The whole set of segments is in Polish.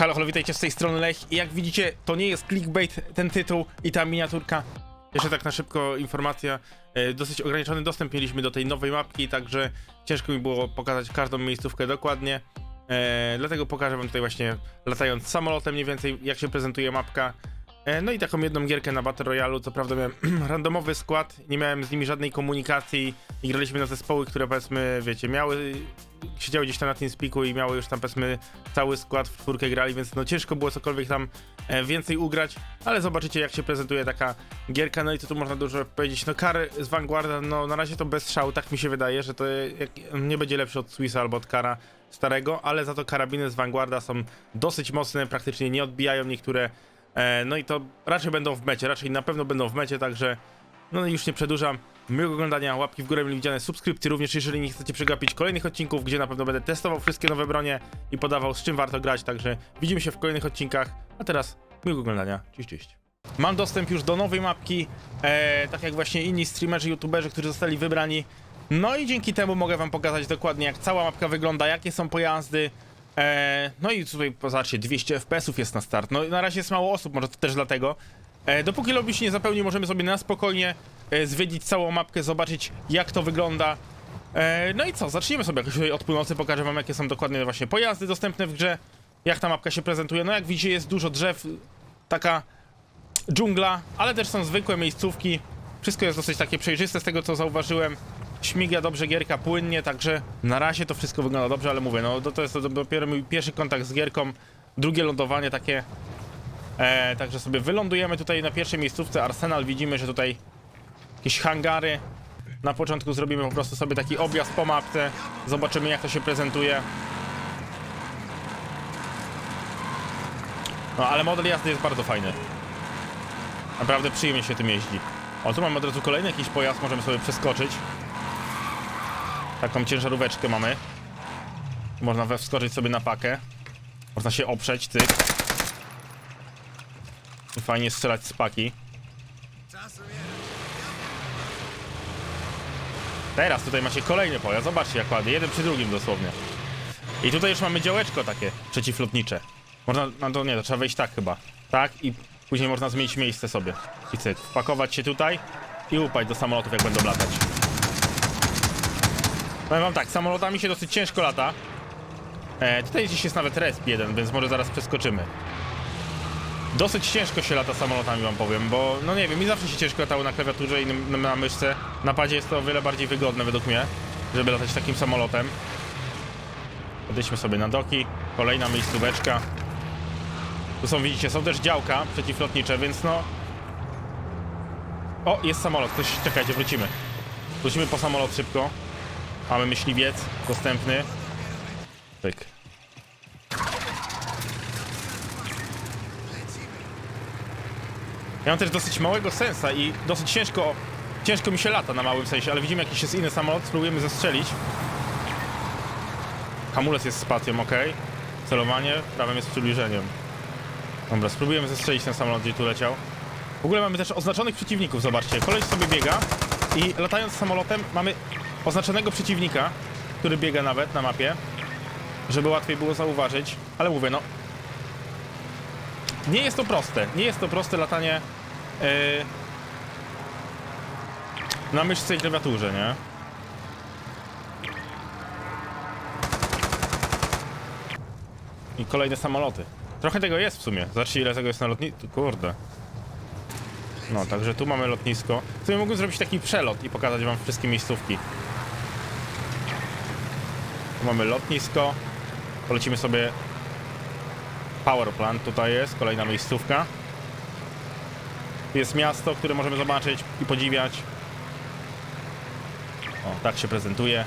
Halo, halo, witajcie z tej strony Lech i jak widzicie, to nie jest clickbait ten tytuł i ta miniaturka. Jeszcze tak na szybko informacja, e, dosyć ograniczony dostęp mieliśmy do tej nowej mapki, także ciężko mi było pokazać każdą miejscówkę dokładnie. E, dlatego pokażę wam tutaj właśnie latając samolotem mniej więcej jak się prezentuje mapka. E, no i taką jedną gierkę na Battle Royale, co prawda miałem randomowy skład, nie miałem z nimi żadnej komunikacji i graliśmy na zespoły, które powiedzmy, wiecie, miały, siedziały gdzieś tam na TeamSpeaku i miały już tam powiedzmy cały skład w czwórkę grali, więc no ciężko było cokolwiek tam e, więcej ugrać, ale zobaczycie jak się prezentuje taka gierka, no i co tu można dużo powiedzieć, no kar z Vanguarda, no na razie to bez szału, tak mi się wydaje, że to nie będzie lepszy od Swissa albo od kara starego, ale za to karabiny z Vanguarda są dosyć mocne, praktycznie nie odbijają niektóre no i to raczej będą w mecie, raczej na pewno będą w mecie, także no już nie przedłużam. Miłego oglądania, łapki w górę mile widziane, subskrypcje również, jeżeli nie chcecie przegapić kolejnych odcinków, gdzie na pewno będę testował wszystkie nowe bronie i podawał z czym warto grać, także widzimy się w kolejnych odcinkach, a teraz miłego oglądania, cześć, cześć. Mam dostęp już do nowej mapki, e, tak jak właśnie inni streamerzy, youtuberzy, którzy zostali wybrani. No i dzięki temu mogę wam pokazać dokładnie jak cała mapka wygląda, jakie są pojazdy, E, no i tutaj zobaczcie, 200 FPS-ów jest na start. No na razie jest mało osób, może to też dlatego. E, dopóki lobby się nie zapełni, możemy sobie na spokojnie e, zwiedzić całą mapkę, zobaczyć jak to wygląda. E, no i co, zaczniemy sobie jakoś tutaj od północy, pokażę wam jakie są dokładnie właśnie pojazdy dostępne w grze, jak ta mapka się prezentuje. No jak widzicie jest dużo drzew, taka dżungla, ale też są zwykłe miejscówki. Wszystko jest dosyć takie przejrzyste z tego co zauważyłem. Śmiga dobrze gierka płynnie, także na razie to wszystko wygląda dobrze, ale mówię, no to, jest to dopiero mój pierwszy kontakt z gierką, drugie lądowanie takie. E, także sobie wylądujemy tutaj na pierwszej miejscówce Arsenal, widzimy, że tutaj jakieś hangary. Na początku zrobimy po prostu sobie taki objazd po mapce, zobaczymy jak to się prezentuje. No ale model jazdy jest bardzo fajny. Naprawdę przyjemnie się tym jeździ. O, tu mamy od razu kolejny jakiś pojazd, możemy sobie przeskoczyć. Taką ciężaróweczkę mamy. Można we wskoczyć sobie na pakę. Można się oprzeć. I fajnie strzelać z paki. Teraz tutaj macie kolejny pojazd, zobaczcie jak ładnie, jeden przy drugim dosłownie. I tutaj już mamy działeczko takie przeciwlotnicze. Można, no to nie, to trzeba wejść tak chyba. Tak i później można zmienić miejsce sobie. I cyk, wpakować się tutaj i upaść do samolotów jak będą latać. Powiem wam tak, samolotami się dosyć ciężko lata. E, tutaj gdzieś jest nawet resp jeden, więc może zaraz przeskoczymy. Dosyć ciężko się lata samolotami wam powiem, bo no nie wiem, mi zawsze się ciężko latało na klawiaturze i na, na myszce. Na padzie jest to o wiele bardziej wygodne według mnie, żeby latać takim samolotem. Podejdźmy sobie na doki, kolejna miejscóweczka. Tu są, widzicie, są też działka przeciwlotnicze, więc no... O, jest samolot, ktoś, czekajcie, wrócimy. Wrócimy po samolot szybko. Mamy myśliwiec dostępny. Pyk. Ja mam też dosyć małego sensa i dosyć ciężko, ciężko mi się lata na małym sensie, ale widzimy jakiś jest inny samolot, spróbujemy zestrzelić. Hamulec jest spacją, ok. Celowanie, prawem jest przybliżeniem. Dobra, spróbujemy zestrzelić ten samolot, gdzie tu leciał. W ogóle mamy też oznaczonych przeciwników, zobaczcie. Koleś sobie biega i latając samolotem mamy oznaczonego przeciwnika, który biega nawet na mapie, żeby łatwiej było zauważyć. Ale mówię, no... Nie jest to proste. Nie jest to proste latanie yy, na myszce i klawiaturze, nie? I kolejne samoloty. Trochę tego jest w sumie. Zobaczcie ile tego jest na lotnisku. Kurde. No, także tu mamy lotnisko. W sumie mógłbym zrobić taki przelot i pokazać wam wszystkie miejscówki. Tu mamy lotnisko. Polecimy sobie Power Plant, tutaj jest, kolejna miejscówka. Jest miasto, które możemy zobaczyć i podziwiać. O, tak się prezentuje.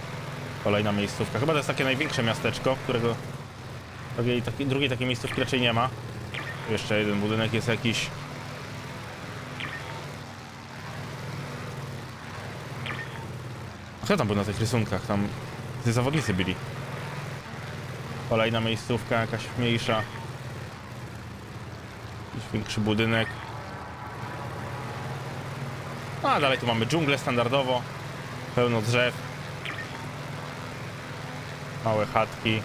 Kolejna miejscówka. Chyba to jest takie największe miasteczko, którego drugiej, taki, drugiej takiej miejscówki raczej nie ma. Tu jeszcze jeden budynek jest jakiś. Kto tam był na tych rysunkach? Tam zawodnicy byli. Kolejna miejscówka, jakaś mniejsza. Jakiś większy budynek. No, a dalej tu mamy dżunglę standardowo. Pełno drzew. Małe chatki.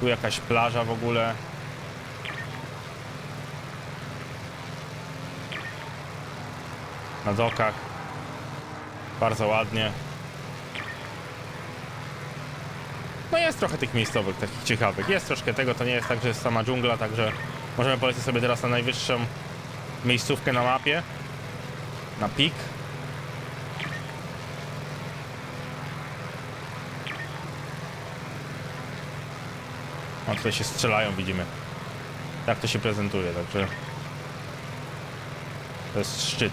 Tu jakaś plaża w ogóle. Na dokach. Bardzo ładnie. Jest trochę tych miejscowych, takich ciekawych. Jest troszkę tego, to nie jest tak, że jest sama dżungla, także możemy polecieć sobie teraz na najwyższą miejscówkę na mapie. Na pik. A tutaj się strzelają, widzimy. Tak to się prezentuje, także... To jest szczyt.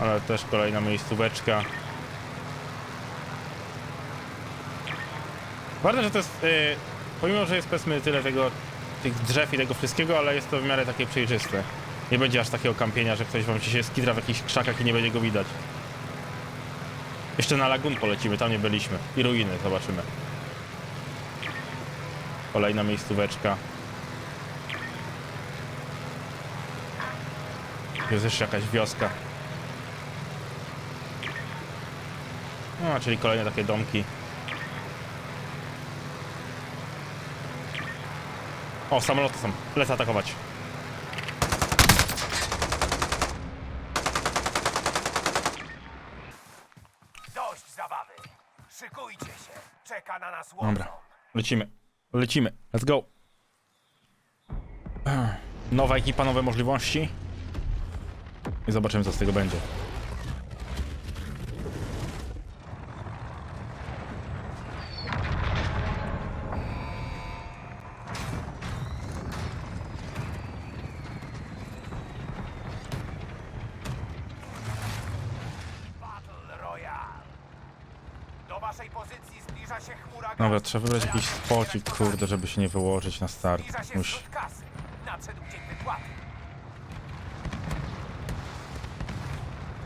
Ale też kolejna miejscóweczka. Ważne, że to jest... Yy, pomimo, że jest powiedzmy tyle tego... Tych drzew i tego wszystkiego, ale jest to w miarę takie przejrzyste. Nie będzie aż takiego kampienia, że ktoś wam się skidra w jakichś krzakach i nie będzie go widać. Jeszcze na lagun polecimy, tam nie byliśmy. I ruiny zobaczymy. Kolejna miejscóweczka. Jest jeszcze jakaś wioska. No, czyli kolejne takie domki. O, samoloty są. Lecę atakować. Dość zabawy. Szykujcie się. Czeka na nas łowca. Dobra, lecimy. Lecimy. Let's go. Nowa ekipa, nowe możliwości. I zobaczymy, co z tego będzie. Battle Royale. Do waszej pozycji zbliża się chmura gazu. Dobra, trzeba wybrać jakiś spocik, kurde, żeby się nie wyłożyć na start. Musi...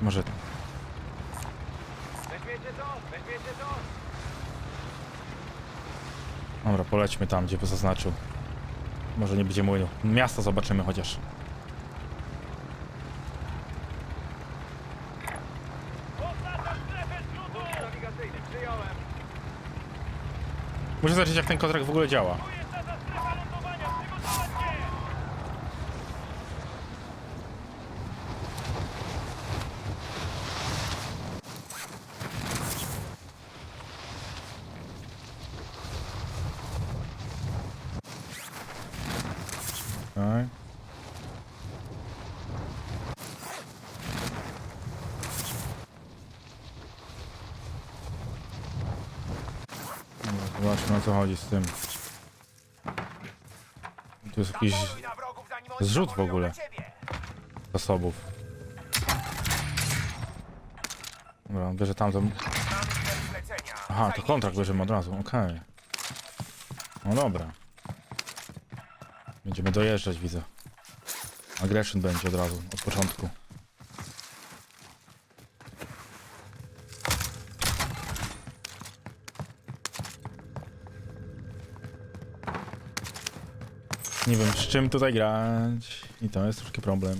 Może... Dobra, polećmy tam, gdzie by zaznaczył. Może nie będzie młynu. Miasto zobaczymy chociaż. Oznaczam strefę zrzutu. Nawigacyjny, przyjąłem. Muszę zobaczyć, jak ten kontrakt w ogóle działa. Tu jest nasza strefa lądowania. Przygotować się. Tak. Dobra, Zobaczmy o co chodzi z tym. Jest jakiś zrzut w ogóle. zasobów. Dobra, on bierze zlecenia. Aha, to kontrakt bierzemy od razu, okej. No dobra. Będziemy dojeżdżać, widzę. Aggression będzie od razu, od początku. Nie wiem z czym tutaj grać i to jest troszkę problem.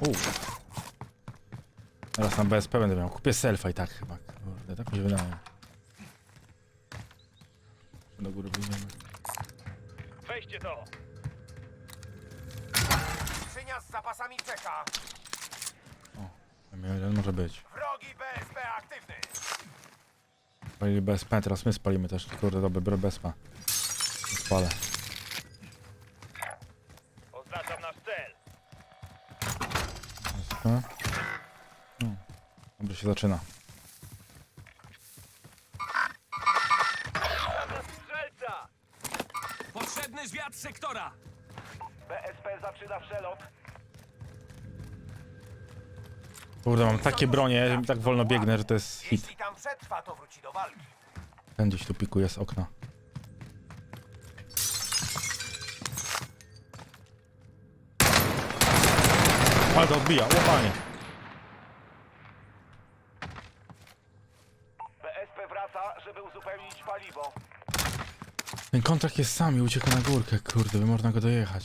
U. Teraz na BSP będę miał. Kupię selfa i tak chyba. Kurde, tak mi się wydaje. Do góry wyjdziemy. Weźcie to. Skrzynia z zapasami czeka. Tam Jeden może być. Wrogi BSP aktywny. Spalili BSP, teraz my spalimy też. Kurde, dobra, biorę BSP. Spalę. Się zaczyna. Strzelca. Potrzebny zwiat sektora! BSP zaczyna przelot. Kurde, mam takie bronie, że mi tak wolno biegnę, że to jest hit. Jeśli tam przetrwa, to wróci do walki. Ten gdzieś tu pikuje z okna. Ale to odbija, łopanie. Ten kontrakt jest sam i ucieka na górkę, kurde, by można go dojechać.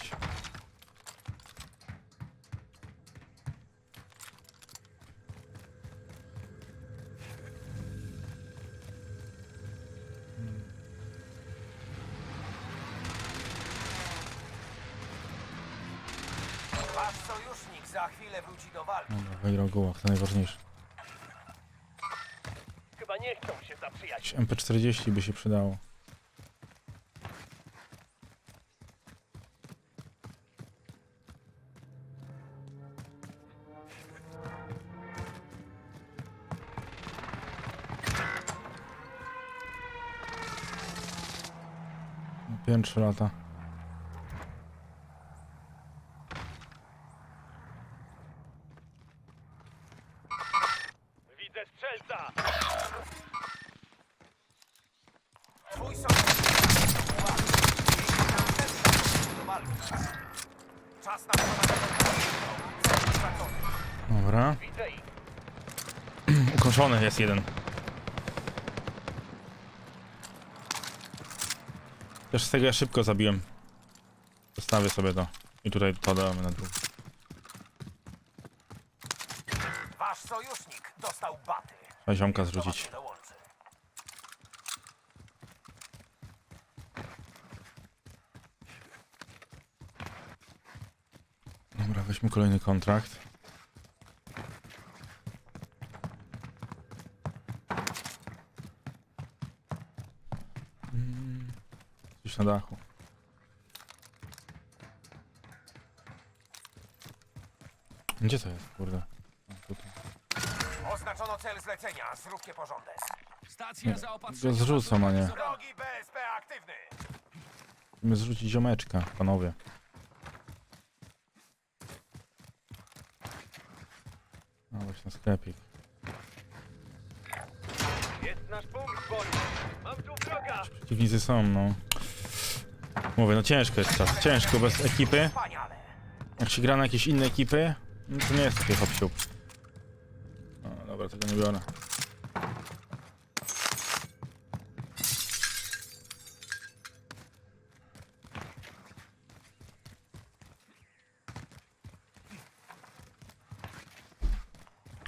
Wasz sojusznik za chwilę wróci do walki. Dobra, wygrał gołak, to najważniejsze. Chyba nie chcą się zaprzyjaźnić. Jakieś MP40 by się przydało. Pierwsze lata. Widzę strzelca! Walki. Czas na prowadzenie. Dobra. Widzę ich. Ukończony jest jeden. Też z tego ja szybko zabiłem. Zostawię sobie to. I tutaj podamy na dół. Wasz sojusznik dostał baty. Trzeba ziomka Do was zrzucić. dołączy. Dobra, weźmy kolejny kontrakt. Na dachu. Gdzie to jest, kurde? Tutaj. Oznaczono cel zlecenia. Zróbcie porządek. Stacja Go zaopatrzeniowa zrzucam, a nie. Drogi BSP aktywny. Musimy zrzucić ziomeczka, panowie. No właśnie na sklepik. Jest nasz punkt boju. Mam tu wroga. Przeciwnicy są, no. Mówię, no ciężko jest czas. Ciężko bez ekipy. Jak się gra na jakieś inne ekipy, no to nie jest takie hop siup. No dobra, tego nie biorę.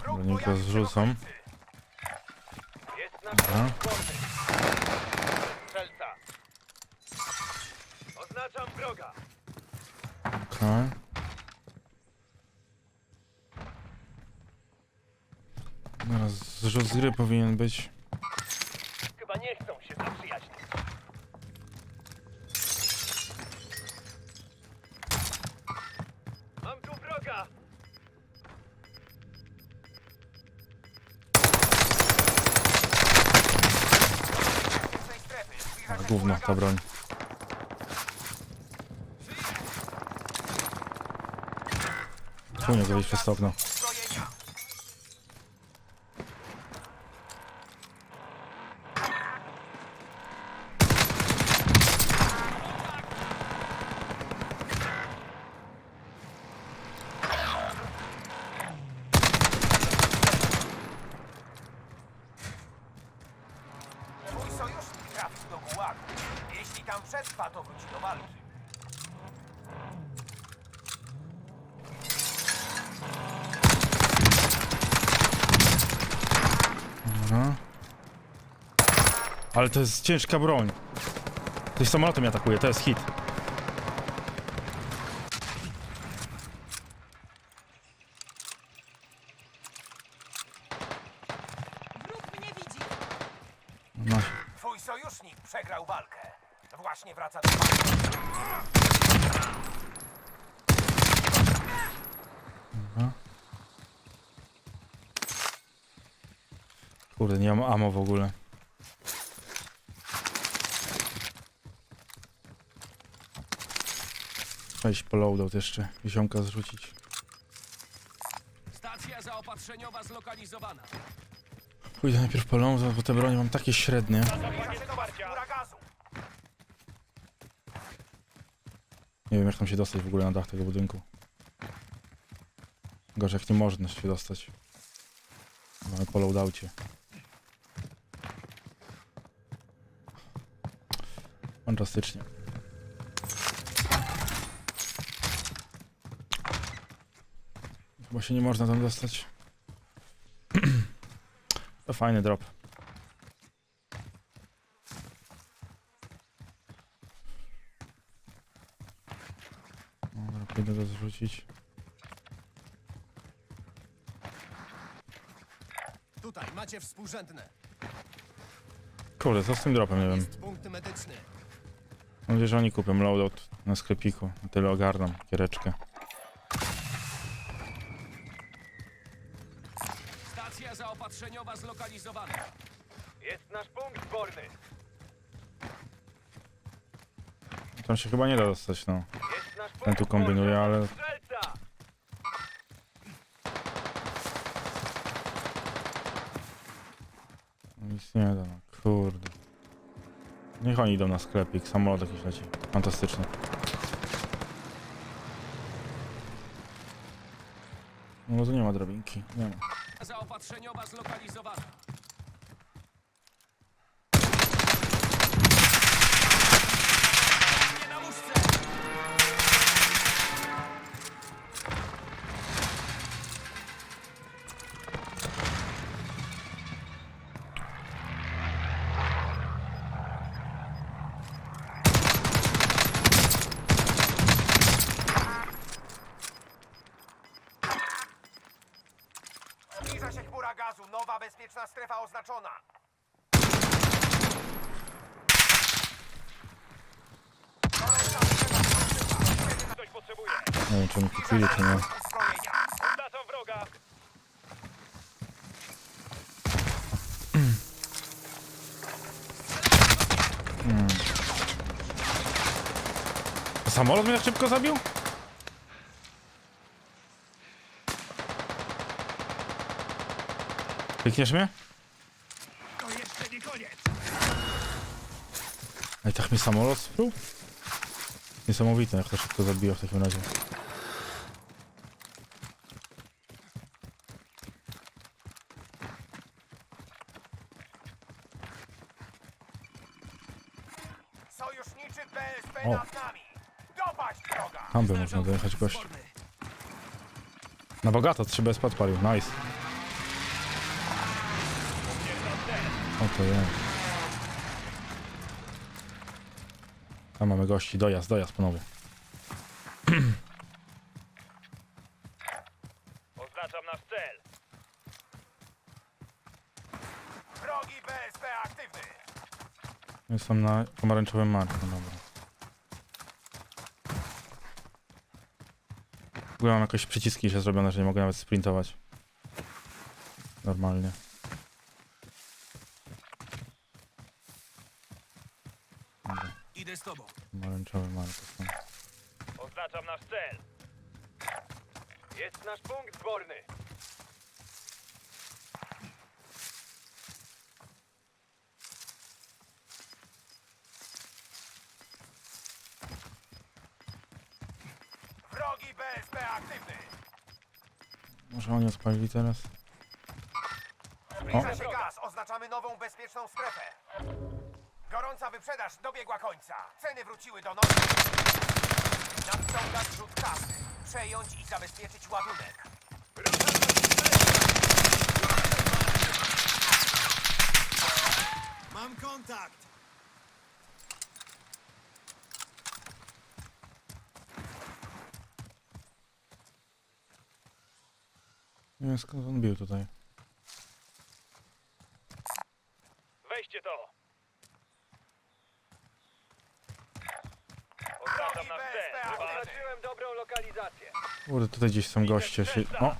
Dobra, niech w zrzucam. Dobra. punkt boju. Strzelca. Oznaczam wroga. Okej. Zaraz zrzut z gry powinien być. Chyba nie chcą się zaprzyjaźnić. Mam tu wroga! A, gówno, ta broń. Tu nie wyjść przez to okno. Zbrojenia. Twój sojusznik trafił do gułagu. Jeśli tam przetrwa, to wróci do walki. Dobra. Ale to jest ciężka broń. Ktoś samolotem mnie atakuje, to jest hit. Wróg mnie widzi! No, Twój sojusznik przegrał walkę. Właśnie wraca do walki. kurde, nie mam ammo w ogóle. Weź po loadout jeszcze, ziomka zrzucić. Stacja zaopatrzeniowa zlokalizowana. Pójdę najpierw po loadout, bo te bronie mam takie średnie. Nie wiem jak tam się dostać w ogóle na dach tego budynku. Gorzej jak nie można się dostać. Mamy po loadoucie. Fantastycznie. Chyba się nie można tam dostać. To fajny drop. Dobra, pójdę go zrzucić. Tutaj macie współrzędne. Kurde, co z tym dropem, nie wiem. Jest punkt medyczny. Mam nadzieję, że oni kupią loadout na sklepiku. Tyle ogarną, kiereczkę. Zaopatrzeniowa zlokalizowana. Jest nasz punkt zborny. Tam się chyba nie da dostać, no. Jest nasz punkt Ten tu kombinuje, ale Strzelca! nic nie da, no. Kurde. Niech oni idą na sklepik, samolot jakiś leci. Fantastyczny. No tu nie ma drabinki, nie ma. Zaopatrzeniowa zlokalizowana. Uzbrojenia. Oznaczam wroga. A samolot mnie tak szybko zabił? Klikniesz mnie? To jeszcze nie koniec. I tak mi samolot sprół? Niesamowite, jak to szybko zabiło w takim razie. By można dojechać gość. Na bogato, 3 bez podpalił, nice. O to jest. Tam mamy gości, dojazd, dojazd panowie. Oznaczam nasz cel. Wrogi BSP aktywny. Jestem na pomarańczowym marku, dobra. Mam jakieś przyciski się zrobione, że nie mogę nawet sprintować. Normalnie. Idę z tobą. pomarańczowy mark. są. Oznaczam nasz cel. Jest nasz punkt zborny. Wrogi BSP aktywny. Może oni odpalili teraz? Zbliża się gaz. Oznaczamy nową bezpieczną strefę. Gorąca wyprzedaż dobiegła końca. Ceny wróciły do normy. Nadciąga zrzut kasy. Przejąć i zabezpieczyć ładunek. Mam kontakt! Nie wiem skąd on bił tutaj. Weźcie to. Oznaczam nasz cel. Oznaczyłem dobrą lokalizację. Kurde, tutaj gdzieś są goście. Się... O!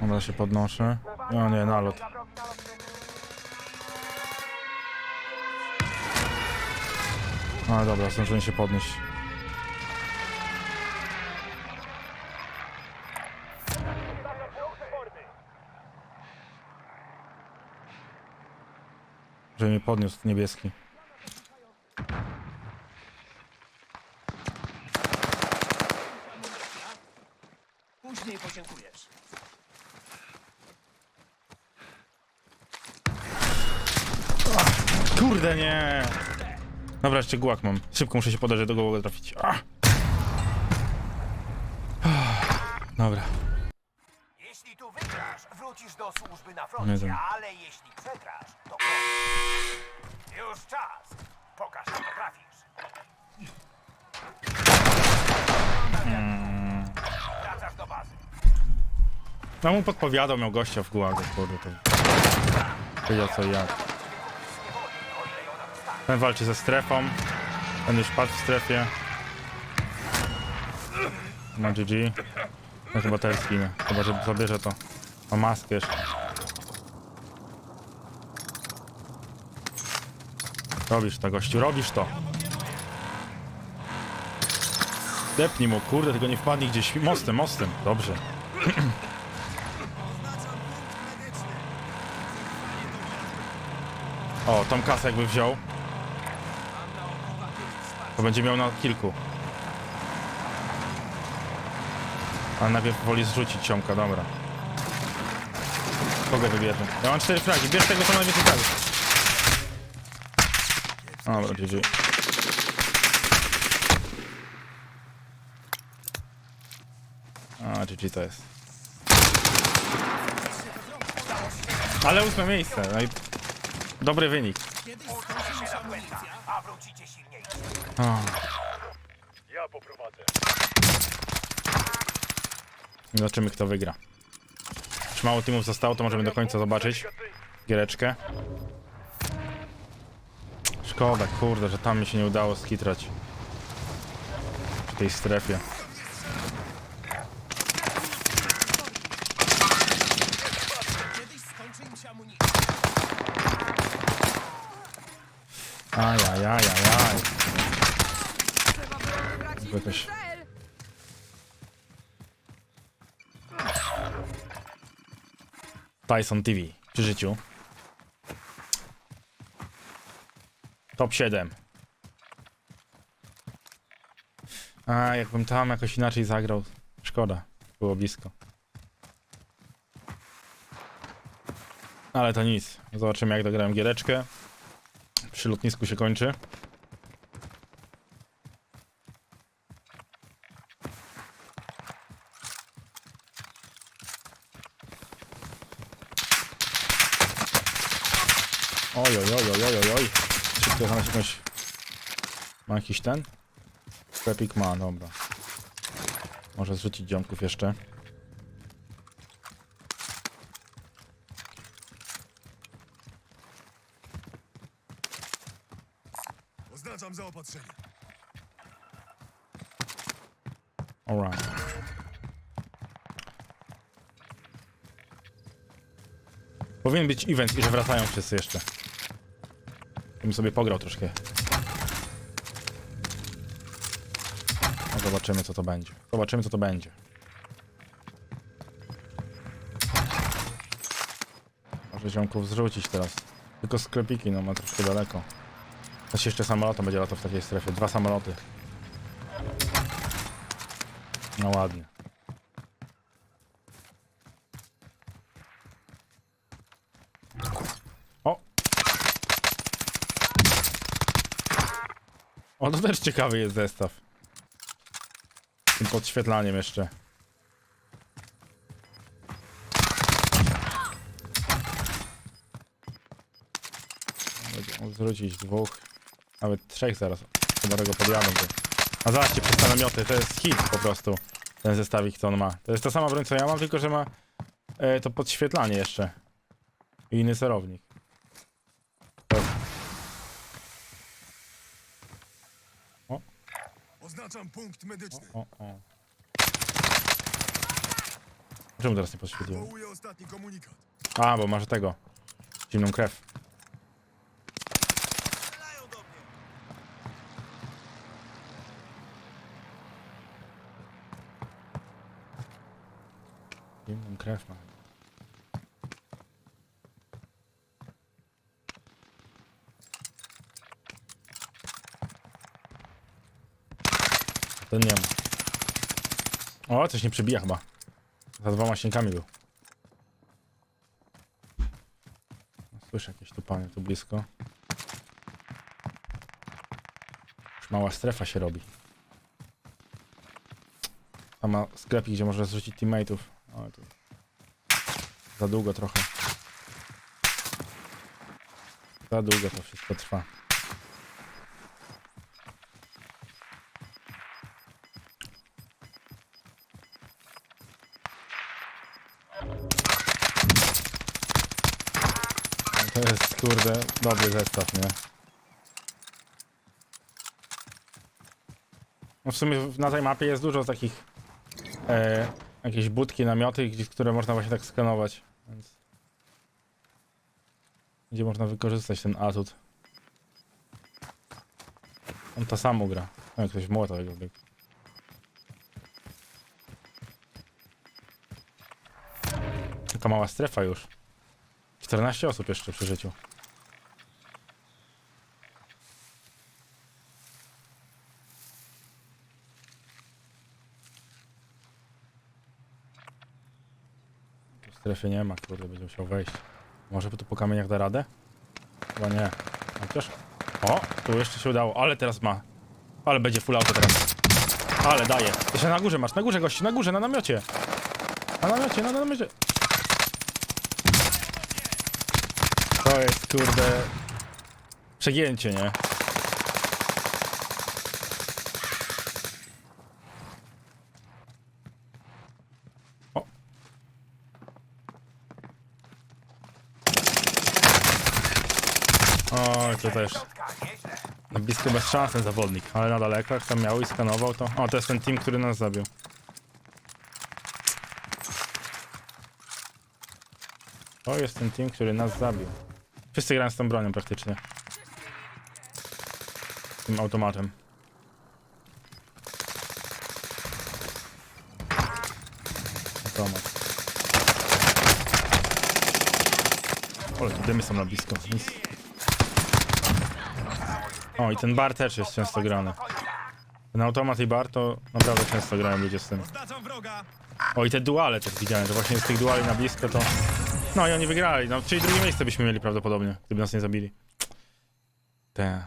Dobra, się podnoszę. O nie, nalot. A dobra, zdążyłem się podnieść. Że mnie podniósł niebieski. Później podziękujesz. kurde, nie! Dobra, jeszcze gułak mam. Szybko muszę się podać, żeby do głowy trafić. Ah. Dobra. Jeśli tu wygrasz, wrócisz do służby na Nie froncie, wiem. ale jeśli przegrasz. Już czas. Pokaż, co potrafisz. Wracasz do bazy. No mu podpowiadał, miał gościa w gułagu, kurde, to... Wiedział co i jak. Ten walczy ze strefą. Ten już padł w strefie. Ma GG. No chyba też zginie. Chyba, że zabierze to. Ma maskę jeszcze. Robisz to, gościu, robisz to. Depnij mu, kurde, tylko nie wpadnij gdzieś mostem, mostem. Dobrze. O, tą kasę jakby wziął. To będzie miał na kilku. A najpierw woli zrzucić ciomka, dobra. Kogo wybierze? Ja mam cztery fragi, bierz tego co najwięcej fragów. Dobra, GG. A, GG to jest. Ale ósme miejsce, no i dobry wynik. A wrócicie silniejsi. O. Zobaczymy kto wygra. Już mało teamów zostało, to możemy do końca zobaczyć. Giereczkę. Szkoda, kurde, że tam mi się nie udało skitrać. W tej strefie. Ajajajajaj. Jakoś-. Tyson TV przy życiu. Top 7. A, jakbym tam jakoś inaczej zagrał. Szkoda. Było blisko. Ale to nic. Zobaczymy jak dograłem giereczkę. Przy lotnisku się kończy. Jakiś ten? Sklepik ma, dobra. Może zrzucić ziomków jeszcze. Oznaczam zaopatrzenie. Alright. Powinien być event i że wracają wszyscy jeszcze. Bym sobie pograł troszkę. Zobaczymy co to będzie. Zobaczymy co to będzie. Może ziomków zrzucić teraz. Tylko sklepiki, no ma troszkę daleko. Też jeszcze samolotem będzie latał w takiej strefie. Dwa samoloty. No ładnie. O! O, to też ciekawy jest zestaw. Podświetlaniem jeszcze. Zwrócić dwóch, nawet trzech zaraz. Chyba tego podjadą. A zobaczcie, przez te namioty, to jest hit po prostu. Ten zestawik, co on ma. To jest ta sama broń, co ja mam, tylko że ma e, to podświetlanie jeszcze. I inny serownik. Oznaczam punkt medyczny. O, o. Czemu teraz nie podświetliło? Wołuję ostatni komunikat. A, bo masz tego. Zimną krew. Strzelają do mnie. Zimną krew ma. Ten nie ma. O, coś nie przebija chyba. Za dwoma ściankami był. Słyszę jakieś tupanie tu blisko. Mała strefa się robi. Tam ma sklepik, gdzie można zrzucić teammateów. Ale tu... Za długo trochę. Za długo to wszystko trwa. Kurde dobry zestaw, nie? No w sumie na tej mapie jest dużo takich e, jakieś budki, namioty, które można właśnie tak skanować. Więc... Gdzie można wykorzystać ten atut. On to samo gra. No, ktoś młota jego biegł. Taka mała strefa już. 14 osób jeszcze przy życiu. Strefy nie ma, kurde, będzie musiał wejść. Może by tu po kamieniach da radę? Chyba nie. Chociaż... O, tu jeszcze się udało, ale teraz ma. Ale będzie full auto teraz. Ale daje. Jeszcze na górze masz, na górze gości, na górze, na namiocie. Na namiocie, na namiocie. To jest kurde. Przegięcie, nie? O. Oj, to nieźle. Na blisko bez szans ten zawodnik, ale na daleko jak tam miał i skanował to... O, to jest ten team, który nas zabił. To jest ten team, który nas zabił. Wszyscy grają z tą bronią praktycznie. Tym automatem. Automat. Ale dymy są na blisko. Nic. O, i ten bar też jest często grany. Ten automat i bar to naprawdę często grają ludzie z tym. O, i te duale też widziałem, że właśnie z tych duali na blisko to... No i oni wygrali, no, czyli drugie miejsce byśmy mieli prawdopodobnie, gdyby nas nie zabili. Te...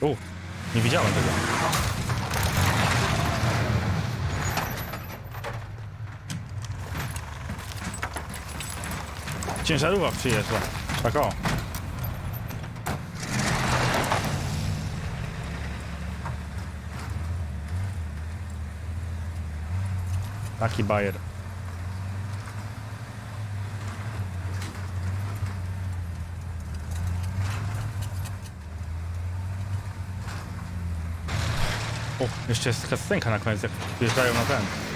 U, nie widziałem tego. Ciężarówka przyjeżdża. Tak o. Taki bajer. O, jeszcze jest kastenka na koniec, jak wjeżdżają na ten.